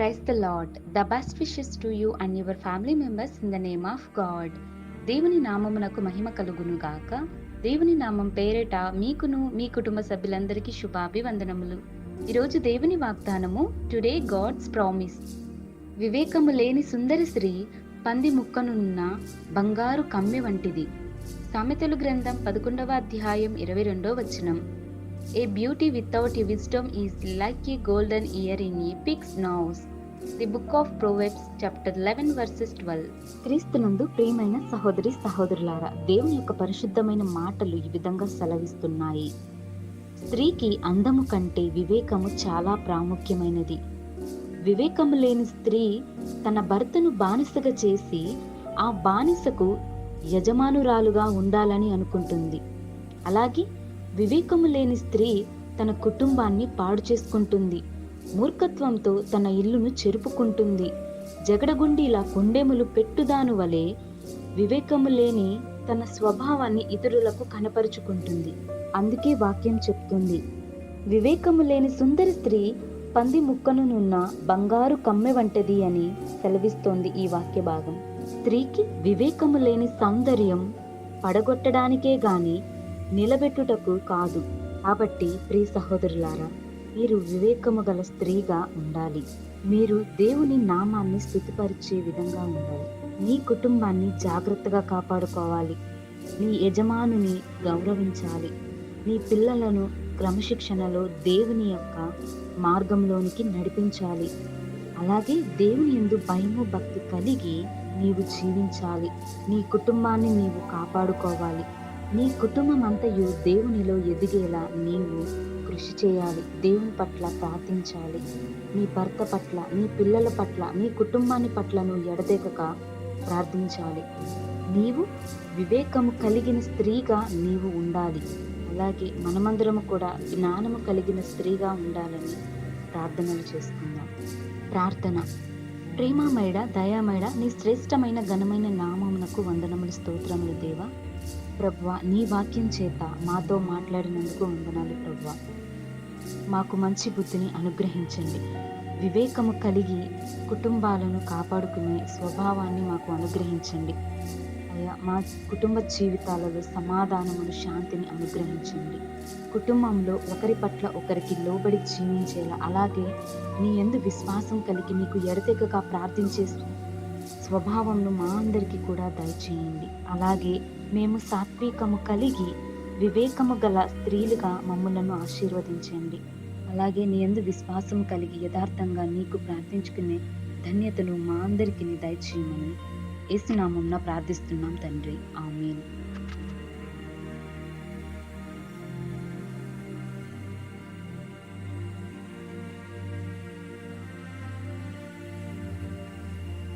Praise the lord the best wishes to you and your family members in the name of God దేవుని నామమునకు మహిమ కలుగును గాక. దేవుని నామం పేరిట మీకును మీ కుటుంబ సభ్యులందరికీ శుభాభివందనములు. ఈరోజు దేవుని వాగ్దానము టుడే గాడ్స్ ప్రామిస్ వివేకము లేని సుందరి స్త్రీ పంది ముక్కనున్న బంగారు కమ్మె వంటిది. సామెతలు గ్రంథం పదకొండవ అధ్యాయం ఇరవై రెండో వచనం. A beauty without a wisdom is like a golden ear in a pig's nose the book of proverbs chapter eleven verses twelve క్రీస్తునందు ప్రియమైన సహోదరి సహోదరులారా దేవుని యొక్క పరిశుద్ధమైన మాటలు ఈ విధంగా సెలవిస్తున్నాయి. స్త్రీకి అందము కంటే వివేకము చాలా ప్రాముఖ్యమైనది. వివేకము లేని స్త్రీ తన భర్తను బానిసగా చేసి ఆ బానిసకు యజమానురాలుగా ఉండాలని అనుకుంటుంది. అలాగే వివేకము లేని స్త్రీ తన కుటుంబాన్ని పాడు చేసుకుంటుంది. మూర్ఖత్వంతో తన ఇల్లును చెరుపుకుంటుంది. జగడగుండీలా కొండెములు పెట్టుదాను వలె వివేకము లేని తన స్వభావాన్ని ఇతరులకు కనపరుచుకుంటుంది. అందుకే వాక్యం చెప్తుంది. వివేకము లేని సుందరి స్త్రీ పంది ముక్కనున్న బంగారు కమ్మె వంటిది అని సెలవిస్తోంది ఈ వాక్య భాగం. స్త్రీకి వివేకము లేని సౌందర్యం పడగొట్టడానికే గాని నిలబెట్టుటకు కాదు. కాబట్టి ప్రియ సహోదరులారా మీరు వివేకము గల స్త్రీగా ఉండాలి. మీరు దేవుని నామాన్ని స్థుతిపరిచే విధంగా ఉండాలి. మీ కుటుంబాన్ని జాగ్రత్తగా కాపాడుకోవాలి. నీ యజమానుని గౌరవించాలి. నీ పిల్లలను క్రమశిక్షణలో దేవుని యొక్క మార్గంలోనికి నడిపించాలి. అలాగే దేవుని ఎందు భయము భక్తి కలిగి నీవు జీవించాలి. నీ కుటుంబాన్ని నీవు కాపాడుకోవాలి. నీ కుటుంబం అంతయు దేవునిలో ఎదిగేలా నీవు కృషి చేయాలి దేవుని పట్ల ప్రార్థించాలి. నీ భర్త పట్ల నీ పిల్లల పట్ల నీ కుటుంబాన్ని పట్ల నువ్వు ప్రార్థించాలి. నీవు వివేకము కలిగిన స్త్రీగా నీవు ఉండాలి. అలాగే మనమందరము కూడా జ్ఞానము కలిగిన స్త్రీగా ఉండాలని ప్రార్థనలు చేసుకుందాం ప్రార్థన. ప్రేమామేడ దయామేడ నీ శ్రేష్టమైన ఘనమైన నామమునకు వందనములు స్తోత్రములు దేవా. ప్రభు నీ వాక్యం చేత మాతో మాట్లాడినందుకు వందనాలు ప్రభు. మాకు మంచి బుద్ధిని అనుగ్రహించండి. వివేకము కలిగి కుటుంబాలను కాపాడుకునే స్వభావాన్ని మాకు అనుగ్రహించండి. అయ్యా మా కుటుంబ జీవితాలలో సమాధానమును శాంతిని అనుగ్రహించండి. కుటుంబంలో ఒకరి పట్ల ఒకరికి లోబడి జీవించేలా అలాగే నీ ఎందు విశ్వాసం కలిగి నీకు ఎడతెగగా ప్రార్థించే స్వభావంను మా అందరికీ కూడా దయచేయండి. అలాగే మేము సాత్వికము కలిగి వివేకము గల స్త్రీలుగా మమ్మలను ఆశీర్వదించండి. అలాగే నీ ఎందు విశ్వాసం కలిగి యథార్థంగా నీకు ప్రార్థించుకునే ధన్యతను మా అందరికీ దయచేయమని ఏసునామంన ప్రార్థిస్తున్నాం తండ్రి. ఆమెను.